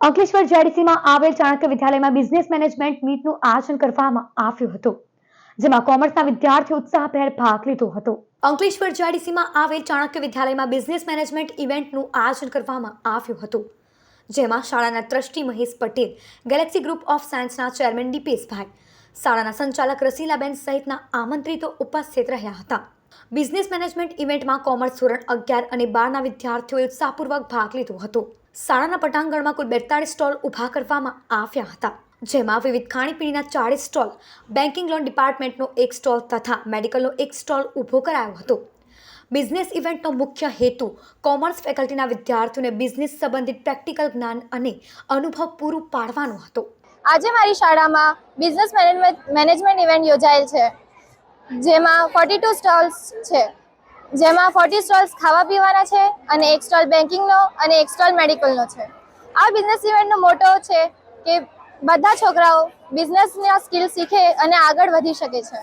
અંકલેશ્વર જેડીસીમાં આવેલ ચાણક્ય વિદ્યાલયમાં business management મીટનું આયોજન કરવામાં આવ્યું હતું, જેમાં કોમર્સના વિદ્યાર્થીઓ ઉત્સાહભેર ભાગ લીધો હતો. અંકલેશ્વર જેડીસીમાં આવેલ ચાણક્ય વિદ્યાલયમાં બિઝનેસ મેનેજમેન્ટ ઇવેન્ટનું આયોજન કરવામાં આવ્યું હતું, જેમાં શાળાના trustee Mahesh Patel, Galaxy Group of સાયન્સના ચેરમેન દીપેશભાઈ શાળાના સંચાલક રસીલાબેન સહિતના આમંત્રિતો ઉપસ્થિત રહ્યા હતા. બિઝનેસ મેનેજમેન્ટ ઇવેન્ટમાં કોમર્સ ધોરણ અગિયાર અને બારના વિદ્યાર્થીઓએ ઉત્સાહપૂર્વક ભાગ લીધો હતો. શાળાના પટાંગણમાં કુલ બેતાળીસ સ્ટોલ ઊભા કરવામાં આવ્યા હતા, જેમાં વિવિધ ખાણીપીણીના ચાળીસ સ્ટોલ બેન્કિંગ લોન ડિપાર્ટમેન્ટનો એક સ્ટોલ તથા મેડિકલનો એક સ્ટોલ ઊભો કરાયો હતો. બિઝનેસ ઇવેન્ટનો મુખ્ય હેતુ કોમર્સ ફેકલ્ટીના વિદ્યાર્થીઓને બિઝનેસ સંબંધિત પ્રેક્ટિકલ જ્ઞાન અને અનુભવ પૂરું પાડવાનો હતો. આજે મારી શાળામાં બિઝનેસ મેનેજમેન્ટ ઇવેન્ટ યોજાયેલ છે. જેમાં ફોર્ટી ટુ સ્ટોલ્સ છે. જેમાં ફોર્ટી સ્ટોલ્સ ખાવા પીવાના છે અને એક સ્ટોલ બેન્કિંગનો અને એક સ્ટોલ મેડિકલનો છે. આ બિઝનેસ ઇવેન્ટનો મોટો છે કે બધા છોકરાઓ બિઝનેસના સ્કિલ શીખે અને આગળ વધી શકે છે.